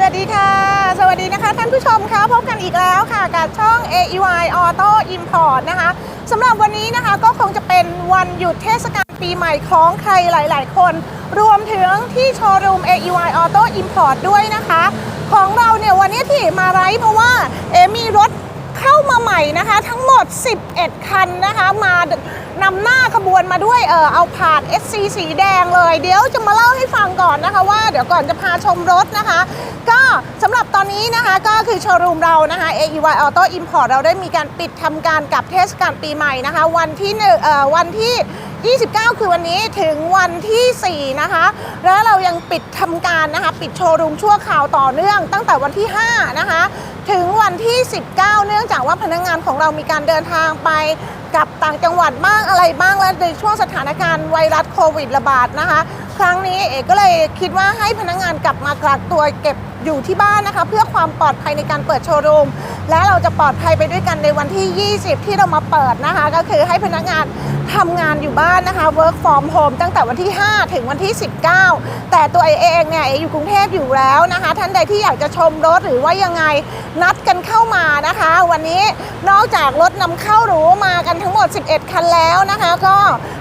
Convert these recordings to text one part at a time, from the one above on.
สวัสดีค่ะ สวัสดีนะคะท่านผู้ชมคะพบกันอีกแล้วค่ะกับช่อง AEY Auto Import นะคะสำหรับวันนี้นะคะก็คงจะเป็นวันหยุดเทศกาลปีใหม่ของใครหลาย ๆ คน รวมถึงที่โชว์รูม AEY Auto Import ด้วยนะคะ ของเราเนี่ยวันนี้ที่มาไลฟ์เพราะว่าเอมีรถ เข้ามาใหม่นะคะ ทั้งหมด 11 คันนะคะ มานำหน้าขบวนมาด้วยเออเอาผาด SC สีแดงเลย เดี๋ยวจะมาเล่าให้ฟังก่อนนะคะว่าเดี๋ยวก่อนจะพาชมรถนะคะ ก็สำหรับตอนนี้นะคะก็คือโชว์รูมเรานะคะ AEY Auto Import เราได้มีการปิดทำการกับเทศกาลปีใหม่นะคะ วันที่หนึ่งเอ่อวันที่29 คือวันนี้ถึงวันที่ 4 นะคะ แล้วเรายังปิดทำการนะคะ ปิดโชว์รูมชั่วคราวต่อเนื่อง ตั้งแต่วันที่ 5 นะคะ ถึงวันที่ 19 เนื่องจากว่าพนักงานของเรามีการเดินทางไปกับต่างจังหวัดบ้างอะไรบ้างและในช่วงสถานการณ์ไวรัสโควิดระบาดนะคะ ครั้งนี้เอกก็เลยคิดว่าให้พนักงานกลับมากักตัวเก็บอยู่ที่บ้านนะคะ เพื่อความปลอดภัยในการเปิดโชว์รูม และเราจะปลอดภัยไปด้วยกันในวันที่ 20 ที่เรามาเปิดนะคะ ก็คือให้พนักงานทำงานอยู่บ้านนะคะ work from home ตั้งแต่วันที่ 5 ถึงวันที่ 19 แต่ตัวเอเองเนี่ยเออยู่กรุงเทพอยู่แล้วนะคะ ท่านใดที่อยากจะชมรถหรือว่ายังไงนัดกันเข้ามานะคะ วันนี้นอกจากรถนำเข้าหรูมากันทั้งหมด 11 คันแล้วนะคะ ก็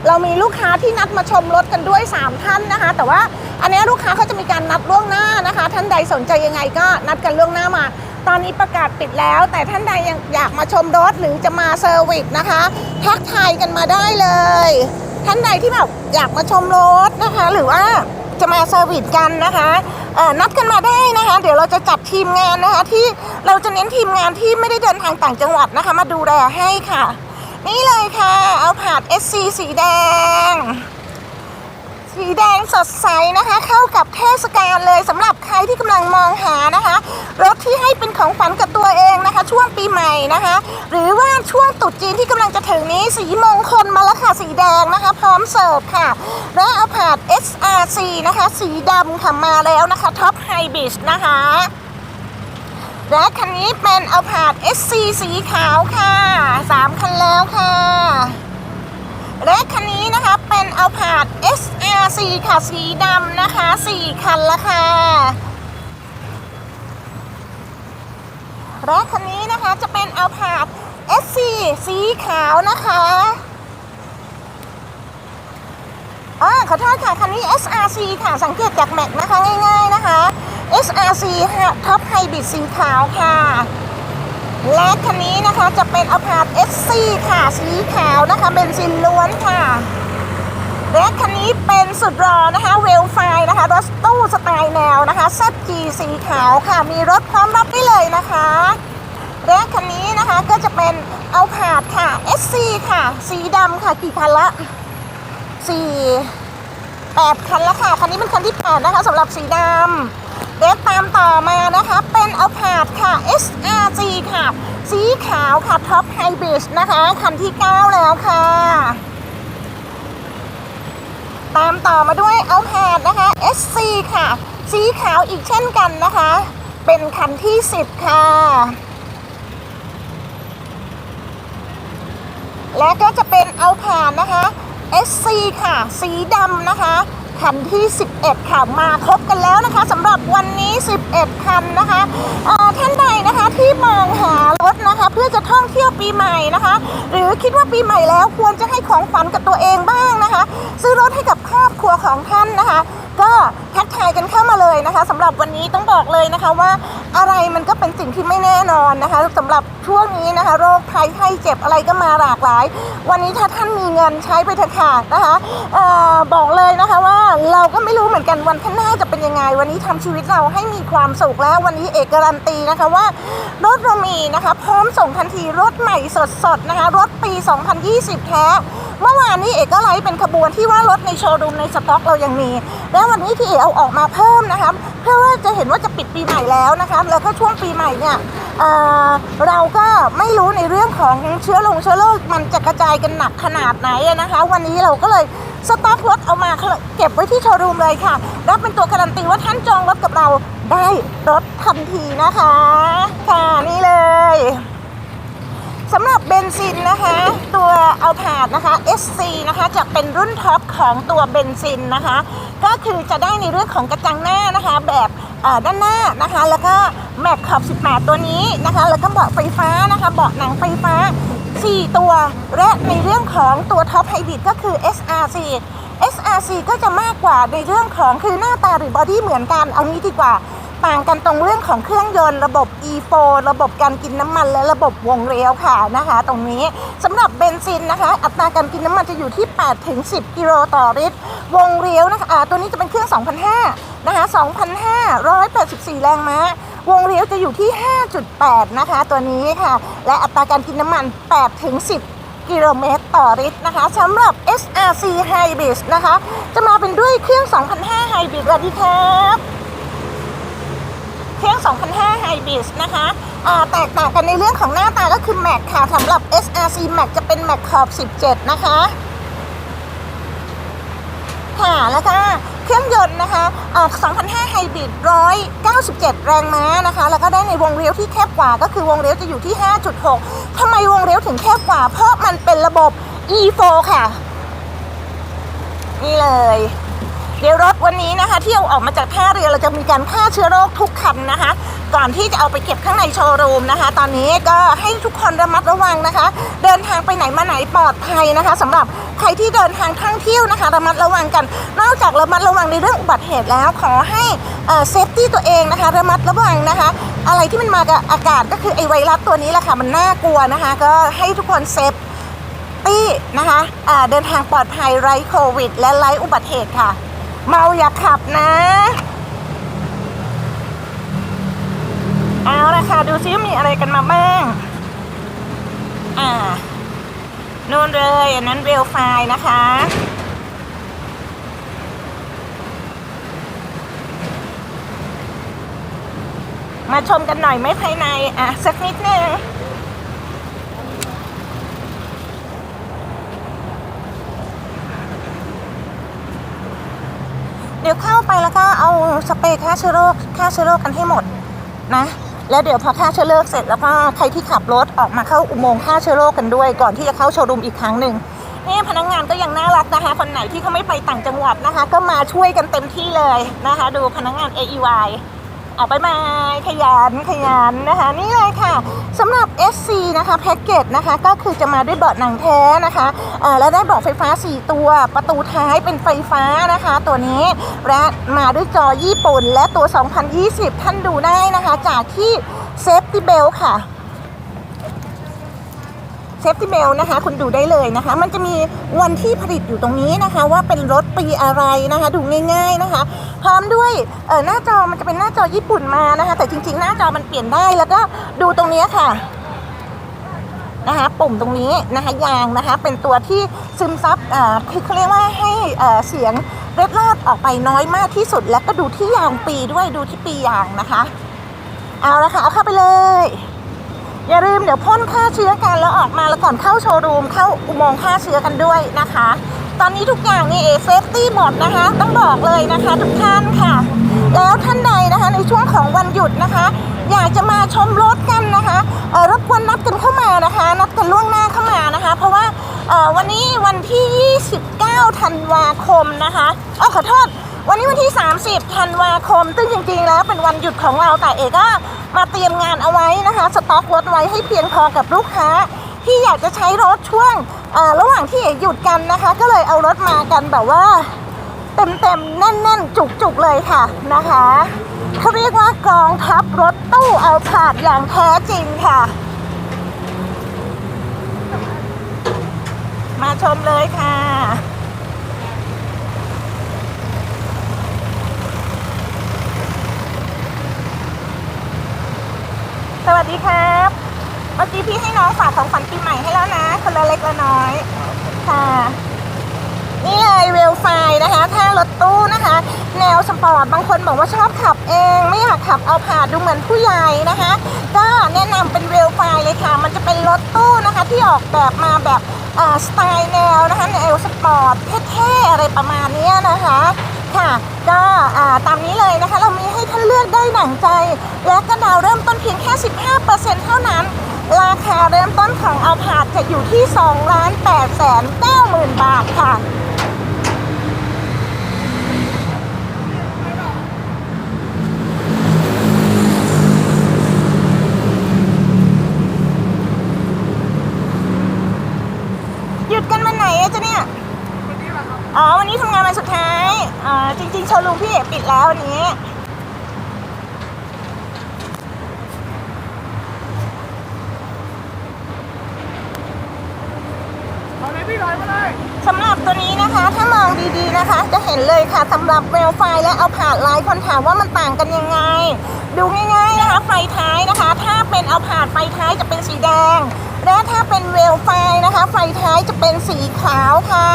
เรามีลูกค้าที่นัดมาชมรถกันด้วย 3 ท่านนะคะ แต่ว่าอันนี้ลูกค้าเขาจะมีการนัดล่วงหน้านะคะ ท่านใดสนใจยังไงก็นัดกันล่วงหน้ามา ตอนนี้ประกาศปิดแล้ว แต่ท่านใดยังอยากมาชมรถหรือจะมาเซอร์วิสนะคะ ทักทายกันมาได้เลย ท่านใดที่แบบอยากมาชมรถนะคะ หรือว่าจะมาเซอร์วิสกันนะคะเอ่อนัดกันมาได้นะคะ เดี๋ยวเราจะจัดทีมงานนะคะที่เราจะเน้นทีมงานที่ไม่ได้เดินทางต่างจังหวัดนะคะ มาดูแลให้ค่ะ นี่เลยค่ะ เอาผาด SC สีแดง สีแดง สดใสนะคะ เข้ากับเทศกาลเลยสำหรับใครที่กำลังมองหานะคะ รถที่ให้เป็นของขวัญกับตัวเองนะคะ ช่วงปีใหม่นะคะ หรือว่าช่วงตรุษจีนที่กำลังจะถึงนี้สีมงคลมาแล้วค่ะสีแดงนะคะ พร้อมเสิร์ฟค่ะและเอาผาด SRC นะคะ สีดำค่ะมาแล้วนะคะท็อปไฮบิชนะคะและคันนี้เป็นเอาผาด SC สีขาวค่ะสามคันแล้วค่ะ และคันนี้นะคะเป็นเอาผาด SRC ค่ะ สีดำนะคะ 4 คันละค่ะและคันนี้นะคะจะเป็นเอาผาด SC สีขาวนะคะอ่าขอโทษค่ะ คันนี้ SRC ค่ะ สังเกตจากแม็กนะคะ ง่ายๆนะคะ SRC ท็อปไฮบริดสีขาวค่ะ และคันนี้นะคะจะเป็นอพาร์ต SC ค่ะสีขาวนะคะเบนซินล้วนค่ะ และคันนี้เป็นสุดรอนะคะเวลไฟนะคะรถตู้สไตล์แนวนะคะเซฟจีสีขาวค่ะ มีรถพร้อมรับได้เลยนะคะและคันนี้นะคะก็จะเป็นเอาผาดค่ะ SC ค่ะ สีดำค่ะกี่คันละสี่แปดคันละค่ะ คันนี้เป็นคันที่แปดนะคะสำหรับสีดำ เดี๋ยวตามต่อมานะคะ เป็นเอาผาดค่ะ SRG ค่ะ สีขาวค่ะท็อปไฮบริดนะคะ คันที่ 9 แล้วค่ะ ตามต่อมาด้วยเอาผาดนะคะ SC ค่ะ สีขาวอีกเช่นกันนะคะ เป็นคันที่ 10 ค่ะ และก็จะเป็นเอาผ่านนะคะ SC ค่ะ สีดำนะคะ คันที่ 11 ค่ะ มาครบกันแล้วนะคะสำหรับวันนี้ 11 คันนะคะท่านใดนะคะที่มองหารถนะคะเพื่อจะท่องเที่ยวปีใหม่นะคะ หรือคิดว่าปีใหม่แล้วควรจะให้ของขวัญกับตัวเองบ้างนะคะ ซื้อรถให้กับ ครัวของท่านนะคะ ก็ทักทายกันเข้ามาเลยนะคะสำหรับวันนี้ต้องบอกเลยนะคะว่าอะไรมันก็เป็นสิ่งที่ไม่แน่นอนนะคะสำหรับช่วงนี้นะคะ โรคภัยไข้เจ็บอะไรก็มาหลากหลาย วันนี้ถ้าท่านมีเงินใช้ไปเถอะค่ะนะคะออบอกเลยนะคะว่าเราก็ไม่รู้เหมือนกันวันข้างหน้าจะเป็นยังไง วันนี้ทำชีวิตเราให้มีความสุขแล้ววันนี้เอกการันตีนะคะว่ารถเรามีนะคะ พร้อมส่งทันทีรถใหม่สดๆนะคะรถปี 2020 แท้ เมื่อวานนี้เอกก็ไลฟ์เป็นขบวนที่ว่ารถในโชว์รูมในสต็อกเรายังมี แล้ววันนี้ที่เอกเอาออกมาเพิ่มนะคะเพื่อว่าจะเห็นว่าจะปิดปีใหม่แล้วนะคะแล้วก็ช่วงปีใหม่เนี่ยเเราก็ไม่รู้ในเรื่องของเชื้อลงเชื้อโรคมันจะกระจายกันหนักขนาดไหนนะคะ วันนี้เราก็เลยสต็อกรถเอามาเก็บไว้ที่โชว์รูมเลยค่ะ รับเป็นตัวการันตีว่าท่านจองรถกับเราได้รถทันทีนะคะ ค่ะนี่เลย สำหรับเบนซินนะคะ ตัวเอาผาดนะคะ SC นะคะจะเป็นรุ่นท็อปของตัวเบนซินนะคะ ก็คือจะได้ในเรื่องของกระจังหน้านะคะ แบบด้านหน้านะคะ แล้วก็แม็กขอบ 18 ตัวนี้นะคะ แล้วก็เบาะไฟฟ้านะคะเบาะหนังไฟฟ้า 4 ตัวและในเรื่องของตัวท็อปไฮบริดก็คือ SRC SRC ก็จะมากกว่าในเรื่องของคือหน้าตาหรือบอดี้เหมือนกันเอางี้ดีกว่า ต่างกันตรงเรื่องของเครื่องยนต์ระบบ E4 ระบบการกินน้ำมันและระบบวงเลี้ยวค่ะนะคะ ตรงนี้สำหรับเบนซินนะคะ อัตราการกินน้ำมันจะอยู่ที่ 8 ถึง 10 กิโลต่อลิตร วงเลี้ยวนะคะตัวนี้จะเป็นเครื่อง2,500นะคะ 2,584 แรงม้าวงเลี้ยวจะอยู่ที่ 5.8 นะคะ ตัวนี้ค่ะ และอัตราการกินน้ำมัน 8 ถึง 10กิโลเมตรต่อลิตรนะคะสำหรับ SRC Hybrid นะคะ จะมาเป็นด้วยเครื่อง2,500 Hybrid สวัสดีครับ เครื่อง2,500 Hybrid นะคะอ่าแตกต่างกันในเรื่องของหน้าตาก็คือ Mac ค่ะสำหรับ SRC Mac จะเป็น Mac ขอบ 17 นะคะค่ะแล้วก็เครื่องยนต์นะคะอ่า2,500 Hybrid 197 แรงม้านะคะ แล้วก็ได้ในวงเลี้ยวที่แคบกว่า ก็คือวงเลี้ยวจะอยู่ที่ 5.6 ทำไมวงเลี้ยวถึงแคบกว่า เพราะมันเป็นระบบ E4 ค่ะ นี่เลย เดี๋ยวรถวันนี้นะคะที่เอาออกมาจากท่าเรือเราจะมีการฆ่าเชื้อโรคทุกคันนะคะ ก่อนที่จะเอาไปเก็บข้างในโชว์รูมนะคะ ตอนนี้ก็ให้ทุกคนระมัดระวังนะคะ เดินทางไปไหนมาไหนปลอดภัยนะคะสำหรับใครที่เดินทางท่องเที่ยวนะคะ ระมัดระวังกัน นอกจากระมัดระวังในเรื่องอุบัติเหตุแล้ว ขอให้เซฟตี้ตัวเองนะคะ ระมัดระวังนะคะ อะไรที่มันมากับอากาศก็คือไอไวรัสตัวนี้แหละค่ะมันน่ากลัวนะคะ ก็ให้ทุกคนเซฟตี้นะคะอ่าเดินทางปลอดภัยไร้โควิด และไร้อุบัติเหตุค่ะ เมาอย่าขับนะ เอาละค่ะ ดูซิมีอะไรกันมาบ้าง อ่านู่นเลยอันนั้นเรลไฟนะคะ มาชมกันหน่อยไหมภายใน อะ สักนิดนึง เดี๋ยวเข้าไป แล้วก็เอาสเปรย์ฆ่าเชื้อโรคฆ่าเชื้อโรคกันให้หมดนะแล้วเดี๋ยวพอฆ่าเชื้อโรคเสร็จแล้วก็ใครที่ขับรถออกมาเข้าอุโมงค์ฆ่าเชื้อโรคกันด้วย ก่อนที่จะเข้าโชว์รูมอีกครั้งหนึ่งนี่พนักงานก็ยังน่ารักนะคะคนไหนที่เขาไม่ไปต่างจังหวัดนะคะ ก็มาช่วยกันเต็มที่เลยนะคะ ดูพนักงาน AEY เอาไปมาขยันขยันนะคะ นี่เลยค่ะสำหรับ SC นะคะแพ็กเกจนะคะก็คือจะมาด้วยเบาะหนังแท้นะคะแล้วได้เบาะไฟฟ้า 4 ตัว ประตูท้ายเป็นไฟฟ้านะคะ ตัวนี้และมาด้วยจอญี่ปุ่น และตัว 2020 ท่านดูได้นะคะ จากที่เซฟตี้เบลค่ะ ซฟตี้เบลนะคะ คุณดูได้เลยนะคะ มันจะมีวันที่ผลิตอยู่ตรงนี้นะคะ ว่าเป็นรถปีอะไรนะคะ ดูง่าย ๆนะคะ พร้อมด้วยเออหน้าจอมันจะเป็นหน้าจอญี่ปุ่นมานะคะ แต่จริง ๆ หน้าจอมันเปลี่ยนได้แล้วก็ดูตรงนี้ค่ะนะคะปุ่มตรงนี้นะคะยางนะคะ เป็นตัวที่ซึมซับอ่าคือเขาเรียกว่าให้เอ่อเสียงเล็ดลอดออกไปน้อยมากที่สุด แล้วก็ดูที่ยางปีด้วยดูที่ปียางนะคะ เอาละค่ะเอาเข้าไปเลย อย่าลืมเดี๋ยวพ่นฆ่าเชื้อกันแล้วออกมาแล้วก่อนเข้าโชว์รูมเข้าอุโมงค์ฆ่าเชื้อกันด้วยนะคะ ตอนนี้ทุกอย่างนี่เอเซฟตี้หมดนะคะ ต้องบอกเลยนะคะทุกท่านค่ะ แล้วท่านใดนะคะในช่วงของวันหยุดนะคะ อยากจะมาชมรถกันนะคะรบกวนนัดกันเข้ามานะคะ นัดกันล่วงหน้าเข้ามานะคะ เพราะว่าวันนี้วันที่ 29 ธันวาคมนะคะเออขอโทษ วันนี้วันที่ 30ธันวาคมซึ่งจริงๆ แล้วเป็นวันหยุดของเราแต่เอกก็มาเตรียมงานเอาไว้นะคะ สต็อกรถไว้ให้เพียงพอกับลูกค้า ที่อยากจะใช้รถช่วงระหว่างที่เอกหยุดกันนะคะ ก็เลยเอารถมากันแบบว่า เต็มๆ แน่นๆ จุกๆ เลยค่ะนะคะเขาเรียกว่ากองทัพรถตู้เอาผาดอย่างแท้จริงค่ะ มาชมเลยค่ะ สวัสดีครับ เมื่อกี้พี่ให้น้องฝากของขวัญปีใหม่ให้แล้วนะ คนละเล็กละน้อย ค่ะ นี่เลยเวลไฟนะคะ ถ้ารถตู้นะคะ แนวสปอร์ต บางคนบอกว่าชอบขับเอง ไม่อยากขับเอาผ่านดูเหมือนผู้ใหญ่นะคะ ก็แนะนำเป็นเวลไฟเลยค่ะ มันจะเป็นรถตู้นะคะที่ออกแบบมาแบบสไตล์แนวนะคะแนวสปอร์ตเท่ๆอะไรประมาณนี้นะคะ ค่ะ ก็ตามนี้เลยนะคะ เรามีให้ท่านเลือกได้หนังใจ และก็ดาวเริ่มต้นเพียงแค่ 15%เท่านั้น ราคาเริ่มต้นของอาผาดจะอยู่ที่2ล้าน8แสน9หมื่นบาทค่ะหยุดกันวันไหนอะจ๊ะเนี่ย อ๋อ วันนี้ทำงานวันสุดท้าย อ่าจริงๆโชว์รูมพี่เอกปิดแล้ววันนี้ เอาเลยพี่ลอยมาเลยสำหรับตัวนี้นะคะถ้ามองดีๆนะคะ จะเห็นเลยค่ะสำหรับเวลไฟและเอาผาดลายคนถามว่ามันต่างกันยังไง ดูง่ายๆนะคะไฟท้ายนะคะ ถ้าเป็นเอาผาดไฟท้ายจะเป็นสีแดง และถ้าเป็นเวลไฟนะคะ ไฟท้ายจะเป็นสีขาวค่ะ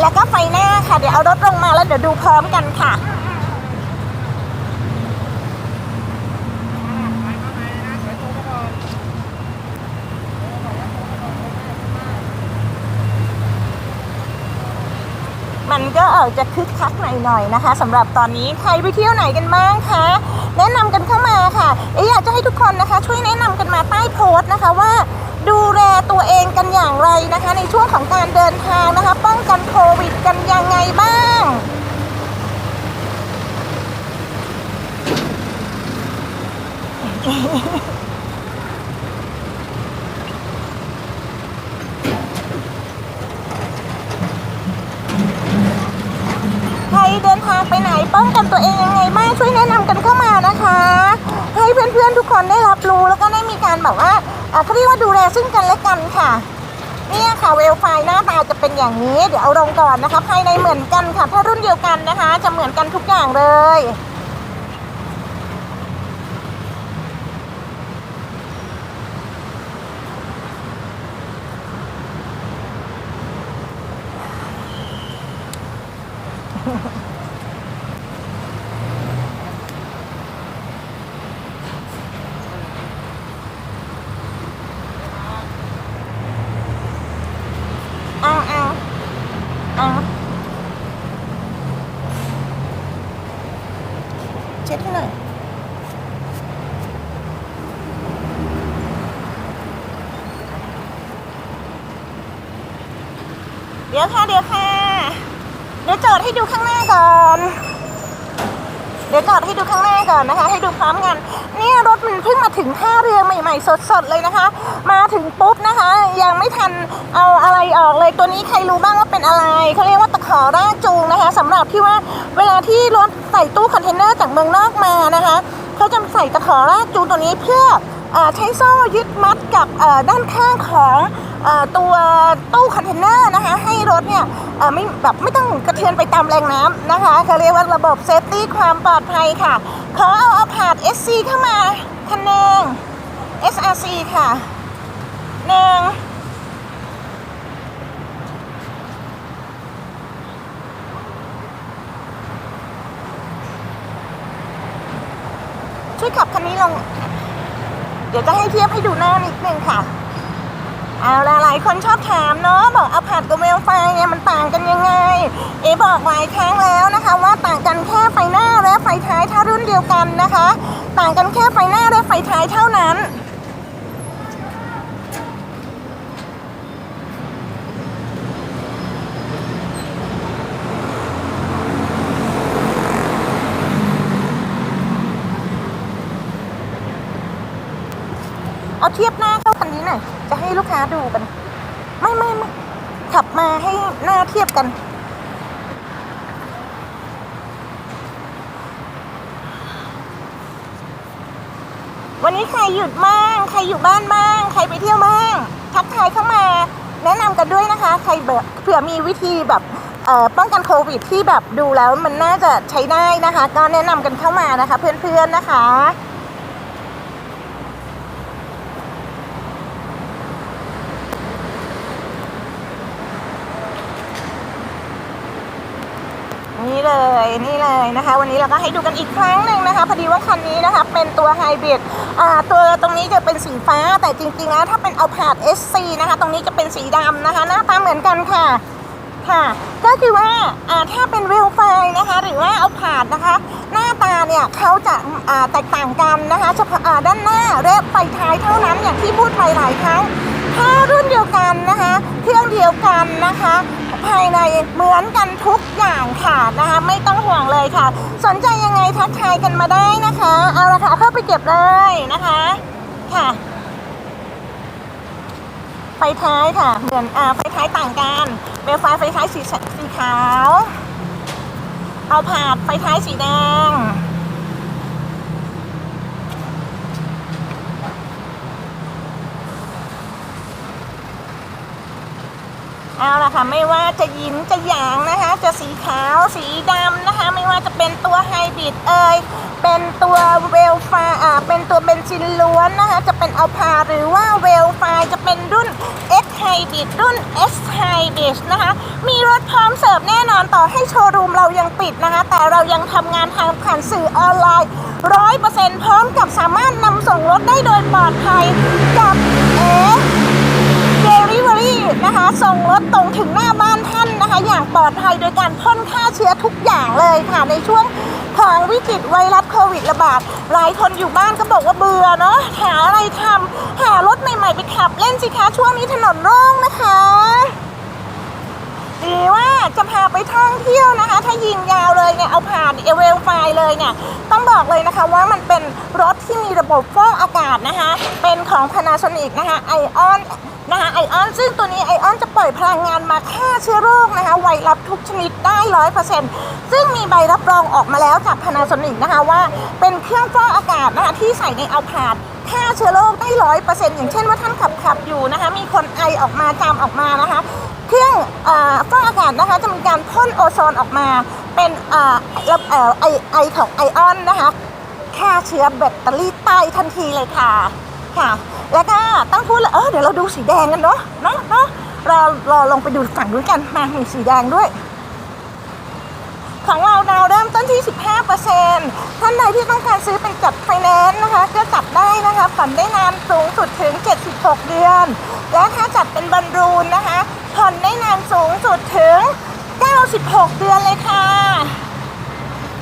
แล้วก็ไฟหน้าค่ะ เดี๋ยวเอารถลงมาแล้วเดี๋ยวดูพร้อมกันค่ะ มันก็ออจะคึกคักหน่อยๆนะคะสำหรับตอนนี้ใครไปเที่ยวไหนกันบ้างคะแนะนำกันเข้ามาค่ะเอ๊อยากจะให้ทุกคนนะคะ ช่วยแนะนำกันมาใต้โพสต์นะคะว่าดูแลตัวเองกันอย่างไรนะคะ ในช่วงของการเดิน ทางนะคะ ป้องกันโควิดกันยังไงบ้าง ใครเดินทางไปไหนป้องกันตัวเองยังไงบ้างช่วยแนะนำกันเข้ามานะคะ ให้เพื่อนๆทุกคนได้รับรู้แล้วก็ได้มีการแบบว่าเอ่อเขาเรียกว่าดูแลซึ่งกันและกันค่ะ เนี่ยค่ะเวลไฟหน้าตาจะเป็นอย่างนี้ เดี๋ยวเอาลงก่อนนะคะ ภายในเหมือนกันค่ะ ถ้ารุ่นเดียวกันนะคะ จะเหมือนกันทุกอย่างเลย เช็ดให้หน่อยเดี๋ยวค่ะเดี๋ยวค่ะเดี๋ยวจอดให้ดูข้างหน้าก่อนเดี๋ยวจอดให้ดูข้างหน้าก่อนนะคะ ให้ดูพร้อมกันเนี่ยรถมันเพิ่งมาถึงท่าเรือใหม่ ๆ สดๆเลยนะคะ มาถึงปุ๊บนะคะ ยังไม่ทันเอาอะไรออกเลยตัวนี้ใครรู้บ้างว่าเป็นอะไรเขาเรียกว่าตะขอรากจูงนะคะสำหรับที่ว่า เวลาที่รถใส่ตู้คอนเทนเนอร์จากเมืองนอกมานะคะเขาจะใส่ตะขอรากจูงตัวนี้เพื่ออใช้โซ่ยึดมัดกับด้านข้างของอตัวตู้คอนเทนเนอร์นะคะให้รถเนี่ยไม่แบบไม่ต้องกระเทือนไปตามแรงน้ำนะคะเขาเรียกว่าระบบเซฟตี้ความปลอดภัยค่ะขอเอาเอาผาด SC เข้ามาคันหนึ่ง SRC ค่ะหนึ่งช่วยขับคันนี้ลง เดี๋ยวจะให้เทียบให้ดูหน้านิดนึงค่ะ เอาละหลายคนชอบถามเนาะบอกเอาผัดกับเวลไฟเนี่ยมันต่างกันยังไง เอบอกหลายครั้งแล้วนะคะ ว่าต่างกันแค่ไฟหน้าและไฟท้ายถ้ารุ่นเดียวกันนะคะ ต่างกันแค่ไฟหน้าและไฟท้ายเท่านั้น เอาเทียบหน้าเข้าคันนี้หน่อย จะให้ลูก ค้าดูกัน ไม่ไม่ไม่ขับมาให้หน้าเทียบกัน วันนี้ใครหยุดบ้างใครอยู่บ้านบ้างใครไปเที่ยวบ้างทักทายเข้ามา แนะนำกันด้วยนะคะ ใครเบื่อเผื่อมีวิธีแบบป้องกันโควิดที่แบบดูแล้วมันน่าจะใช้ได้นะคะ ก็แนะนำกันเข้ามานะคะ เพื่อนๆนะคะ นี่เลยนี่ เลยนะคะ วันนี้เราก็ให้ดูกันอีกครั้งหนึ่งนะคะพอดีว่าคันนี้นะคะเป็นตัวไฮบริดตัวตรงนี้จะเป็นสีฟ้าแต่จริงๆแล้วถ้าเป็นเอาผาด SC นะคะ ตรงนี้จะเป็นสีดำนะคะ หน้าตาเหมือนกันค่ะค่ะ ก็คือว่าถ้าเป็นเวลไฟนะคะ หรือว่าเอาผาดนะคะ หน้าตาเนี่ยเขาจะาแตกต่างกันนะคะเฉพาะด้านหน้าและไฟท้ายเท่านั้นอย่างที่พูดไปหลายครั้งถ้ารุ่นเดียวกันนะคะ เครื่องเดียวกันนะคะ ภายในเหมือนกันทุกอย่างค่ะนะคะไม่ต้องห่วงเลยค่ะ สนใจยังไงทักทายกันมาได้นะคะ เอาละค่ะเข้าไปเก็บเลยนะคะค่ะไฟท้ายค่ะ เหมือนอ่าไฟท้ายต่างกันเบลไฟไฟท้ายสีสีขาว เอาผาดไฟท้ายสีแดง เอาละค่ะไม่ว่าจะยินจะหยางนะคะ จะสีขาวสีดำนะคะ ไม่ว่าจะเป็นตัวไฮบริดเอ่ยเป็นตัวเวลฟาอ่าเป็นตัวเบนซินล้วนนะคะ จะเป็นเอาพาหรือว่าเวลฟาจะเป็นรุ่น X Hybrid รุ่น S Hybrid นะคะ มีรถพร้อมเสิร์ฟแน่นอนต่อให้โชว์รูมเรายังปิดนะคะ แต่เรายังทำงานทางผ่านสื่อออนไลน์ร้อยเปอร์เซ็นต์พร้อมกับสามารถนำส่งรถได้โดยปลอดภัยกับเนะคะ ส่งรถตรงถึงหน้าบ้านท่านนะคะ อย่างปลอดภัยโดยการพ่นฆ่าเชื้อทุกอย่างเลยค่ะ ในช่วงของวิกฤตไวรัสโควิดระบาด หลายคนอยู่บ้านก็บอกว่าเบื่อเนาะหาอะไรทำหารถใหม่ ๆ ไปขับเล่นสิคะ ช่วงนี้ถนนโล่งนะคะหรือว่าจะพาไปท่องเที่ยวนะคะ ถ้ายิงยาวเลยเนี่ย เอาผ่านเอเวลไฟเลยเนี่ย ต้องบอกเลยนะคะว่ามันเป็นรถที่มีระบบฟอกอากาศนะคะ เป็นของ Panasonic นะคะไอออน นะคะไอออนซึ่งตัวนี้ไอออนจะปล่อยพลังงานมาฆ่าเชื้อโรคนะคะไวรัสทุกชนิดได้ร้อยเปอร์เซ็นต์ซึ่งมีใบรับรองออกมาแล้วจาก Panasonic นะคะว่าเป็นเครื่องฟอกอากาศนะคะที่ใส่ในเอาผาดฆ่าเชื้อโรคได้ร้อยเปอร์เซ็นต์อย่างเช่นว่าท่านขับขับอยู่นะคะมีคนไอออกมาจามออกมานะคะเครื่องอาฟอกอากาศนะคะจะมีการพ่นโอโซนออกมาเป็นระเอ่อไอไอของไอออนนะคะฆ่าเชื้อแบตเตอรี่ตายทันทีเลยค่ะ ค่ะ แล้วก็ต้องพูดเลยเออเดี๋ยวเราดูสีแดงกันเนาะเนาะเนาะรารอลงไปดูฝั่งด้วยกันมามีสีแดงด้วย ของเราดาวเริ่มต้นที่ 15%ท่านใดที่ต้องการซื้อเป็นจัดไฟแนนซ์นะคะ ก็จัดได้นะคะผ่อนได้นานสูงสุดถึง 76 เดือน และถ้าจัดเป็นบรรรูนนะคะผ่อนได้นานสูงสุดถึง 96 เดือนเลยค่ะ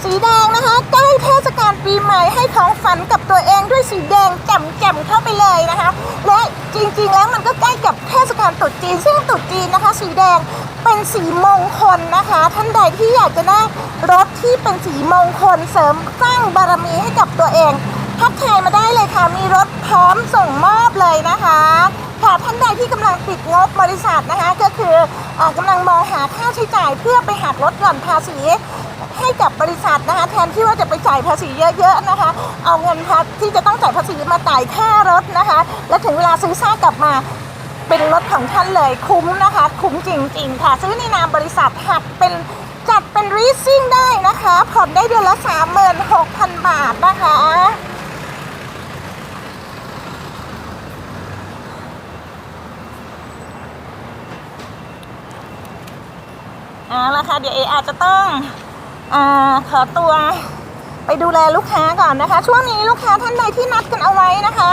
สีแดงนะคะใกล้เทศกาลปีใหม่ให้ของฝันกับตัวเองด้วยสีแดงแจ่มๆเข้าไปเลยนะคะและจริงๆแล้วมันก็ใกล้กับเทศกาลตรุษจีน ซึ่งตรุษจีนนะคะ สีแดงเป็นสีมงคลนะคะ ท่านใดที่อยากจะได้รถที่เป็นสีมงคลเสริมสร้างบารมีให้กับตัวเองทักทายมาได้เลยค่ะ มีรถพร้อมส่งมอบเลยนะคะค่ะท่านใดที่กำลังปิดงบบริษัทนะคะ ก็คืออากำลังมองหาค่าใช้จ่ายเพื่อไปหักลดหย่อนภาษี ให้กับบริษัทนะคะแทนที่ว่าจะไปจ่ายภาษีเยอะๆนะคะ เอาเงินภาที่จะต้องจ่ายภาษีมาจ่ายค่ารถนะคะ และถึงเวลาซื้อซากกลับมาเป็นรถของท่านเลยคุ้มนะคะ คุ้มจริงๆค่ะ ซื้อในนามบริษัทหักเป็นจัดเป็นรีซิ่งได้นะคะผ่อนได้เดือนละ 36,000 บาทนะคะเอาละค่ะเดี๋ยวเออาจจะต้อง อขอตัวไปดูแลลูกค้าก่อนนะคะ ช่วงนี้ลูกค้าท่านใดที่นัดกันเอาไว้นะคะ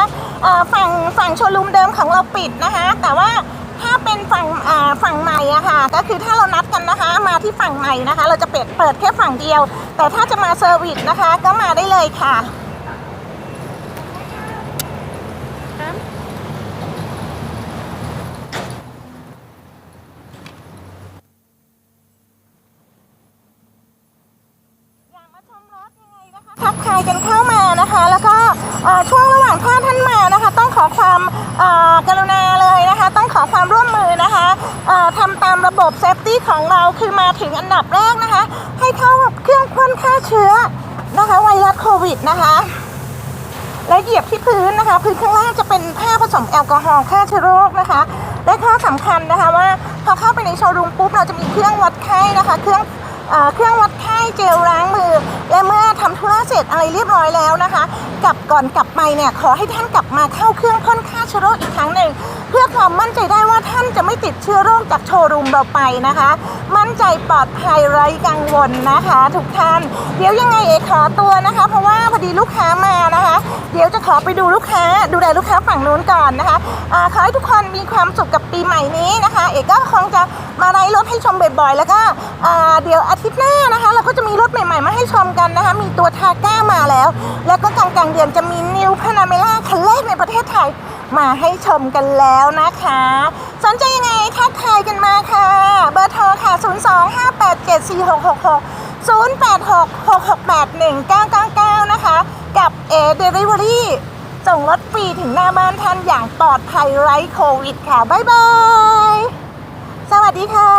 ฝั่งฝั่งโชว์รูมเดิมของเราปิดนะคะ แต่ว่าถ้าเป็นฝั่งฝั่งใหม่อะค่ะ ก็คือถ้าเรานัดกันนะคะ มาที่ฝั่งใหม่นะคะ เราจะเปิดเปิดแค่ฝั่งเดียว แต่ถ้าจะมาเซอร์วิสนะคะ ก็มาได้เลยค่ะ อยากมาชมรถยังไงนะคะทักทายกันเข้ามานะคะ แล้วก็เอ่อ ช่วงระหว่างท่าท่านมานะคะ ต้องขอความกรุณาเลยนะคะ ต้องขอความร่วมมือนะคะเอ่อทำตามระบบเซฟตี้ของเราคือมาถึงอันดับแรกนะคะ ให้เข้ากับเครื่องพ่นฆ่าเชื้อนะคะไวรัสโควิดนะคะและเหยียบที่พื้นนะคะ พื้นข้างล่างจะเป็นผ้าผสมแอลกอฮอล์ฆ่าเชื้อโรคนะคะ และข้อสำคัญนะคะว่าพอเข้าไปในโชว์รูมปุ๊บเราจะมีเครื่องวัดไข้นะคะ เครื่องเอ่อเครื่องวัดไข้ เจลล้างมือ และเมื่อทำธุระเสร็จอะไรเรียบร้อยแล้วนะคะกลับก่อนกลับไปเนี่ยขอให้ท่านกลับมาเข้าเครื่องพ่นฆ่าเชื้อโรคอีกครั้งหนึ่งเพื่อความมั่นใจได้ว่าท่านจะไม่ติดเชื้อโรคจากโชว์รูมเราไปนะคะ มั่นใจปลอดภัยไร้กังวลนะคะ ทุกท่าน เดี๋ยวยังไงเอขอตัวนะคะ เพราะว่าพอดีลูกค้ามานะคะ เดี๋ยวจะขอไปดูลูกค้า ดูแลลูกค้าฝั่งนู้นก่อนนะคะอขอให้ทุกคนมีความสุขกับปีใหม่นี้นะคะ เอกก็คงจะมาไลฟ์รถให้ชมบ่อยๆ แล้วก็เดี๋ยวอาทิตย์หน้านะคะเราก็จะมีรถใหม่ๆ มาให้ชมกันนะคะ มีตัวทาก้ามาแล้ว แล้วก็กลางๆเดือนจะมีนิวพานาเมล่าคันแรกในประเทศไทยมาให้ชมกันแล้วนะคะ สนใจยังไงทักทายกันมาค่ะ เบอร์โทรค่ะ 025874666 0866681999นะคะ กับ A Delivery ส่งรถฟรีถึงหน้าบ้านท่านอย่างปลอดภัยไร้โควิดค่ะ บ๊ายบาย สวัสดีค่ะ